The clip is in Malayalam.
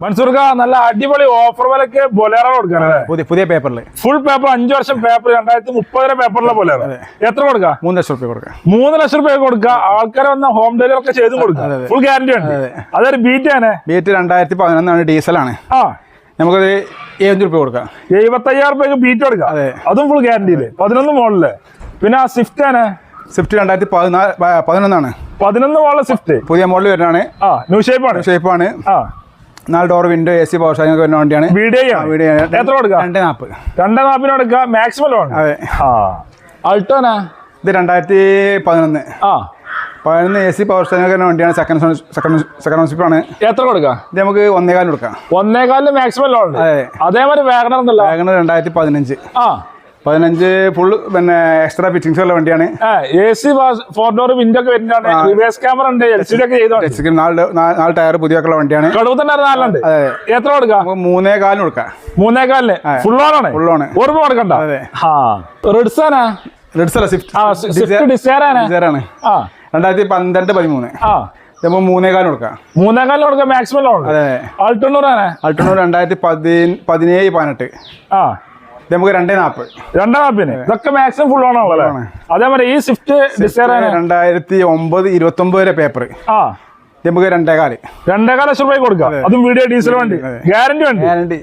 മൻസൂർക്ക നല്ല അടിപൊളി ഓഫർ വിലക്ക് ബൊലേറോ കൊടുക്കാനല്ലേ പുതിയ പുതിയ പേപ്പറിൽ ഫുൾ പേപ്പർ അഞ്ചു വർഷം പേപ്പർ രണ്ടായിരത്തി മുപ്പതിലെ പേപ്പറിലെ ബൊലേറോ. എത്ര കൊടുക്ക? മൂന്ന് ലക്ഷം രൂപ കൊടുക്കാം. മൂന്ന് ലക്ഷം രൂപ കൊടുക്കുക ആൾക്കാരെ വന്ന ഹോം ഡെലിവറി ഒക്കെ ചെയ്ത് കൊടുക്കുക ഫുൾ ഗ്യാരണ്ടി ഉണ്ട്. അതൊരു ബീറ്റ് ആണ് ബീറ്റ് രണ്ടായിരത്തി പതിനൊന്നാണ് ഡീസലാണ് ആ. നമുക്കത് എഴുപത് റുപ്യ കൊടുക്കാം. എഴുപത്തി അയ്യായിരം രൂപയ്ക്ക് ബീറ്റ് കൊടുക്കാം? അതെ. അതും ഫുൾ ഗ്യാരണ്ടിയിൽ പതിനൊന്ന് മോളിൽ. പിന്നെ ആ സ്വിഫ്റ്റ് ആണ് സ്വിഫ്റ്റ് രണ്ടായിരത്തി പതിനാല് പതിനൊന്നാണ്. പതിനൊന്ന് മോളിലെ സ്വിഫ്റ്റ് പുതിയ മോഡൽ വരുന്നതാണ്. ആ ന്യൂ ഷേപ്പ് ആണ്. ഷേപ്പാണ് ആ. നാല് door window A C power ഷാനിങ് വരുന്ന വണ്ടിയാണ്. എത്ര കൊടുക്കാം? രണ്ട് നാപ്പിന് കൊടുക്കുക മാക്സിമം ലോൺ അതെ. അൾട്ടോനാ? ഇത് രണ്ടായിരത്തി പതിനൊന്ന്. ആ. പതിനൊന്ന് എ സി പവർ ഷാനിങ് വരുന്ന വണ്ടിയാണ്. സെക്കൻഡ് സെക്കൻഡ് സെക്കൻഡ് ആണ്. എത്ര കൊടുക്കാം? ഇത് നമുക്ക് ഒന്നേകാലം കൊടുക്കാം. ഒന്നേകാലിന് മാക്സിമം ലോൺ അതെ. അതേമാതിരി വേഗണർ എന്നല്ല വാഗണർ രണ്ടായിരത്തി പതിനഞ്ച്. ആ. പതിനഞ്ച് ഫുൾ പിന്നെ എക്സ്ട്രാ ഫിറ്റിംഗ്സ് ഉള്ള വണ്ടിയാണ്. A C four door window ഒക്കെ വരുന്നതാണ്. റിവേഴ്സ് ക്യാമറ ഉണ്ട് എൽ സി ഒക്കെ ചെയ്തോ നാല് ടയർ പുതിയ വണ്ടിയാണ്. നാലുണ്ട് എത്ര കൊടുക്കാം? മൂന്നേ കാലിന് കൊടുക്കാം. മൂന്നേകാലിന്? ഫുൾ ഓൺ ആണ്. ഓർമ്മ കൊടുക്കണ്ട? റിഡ്സാനാ റെഡ്സ് അല്ല സ്വിഫ്റ്റ് ഡിസയർ ആണ്. രണ്ടായിരത്തി പന്ത്രണ്ട് പതിമൂന്ന്. ആ. കാലം കൊടുക്കാം മൂന്നേ കാലം കൊടുക്കാം. മൂന്നേകാലിന് കൊടുക്കാം മാക്സിമം ലോൺ അതെ. ആൾട്ടണ്ണൂറാണ് അൾട്ടോണൂർ രണ്ടായിരത്തി പതി പതിനേഴ് പതിനെട്ട്. ആ. നമുക്ക് രണ്ടേ നാൽപ്പത് രണ്ടേ നാപ്പിന്? ഇതൊക്കെ മാക്സിമം ഫുൾ ഓൺ ആണല്ലോ അതേപോലെ ഈ സ്വിഫ്റ്റ് ഡിസൈർ രണ്ടായിരത്തി ഒമ്പത് ഇരുപത്തി ഒമ്പത് വരെ പേപ്പർ ആ. നമുക്ക് രണ്ടേ കാൽ രണ്ടേകാല ലക്ഷം രൂപ കൊടുക്കാം. അതും. വീഡിയോ ഡീസൽ വണ്ടി. ഗ്യാരണ്ടി വണ്ടി. ഗ്യാരണ്ടി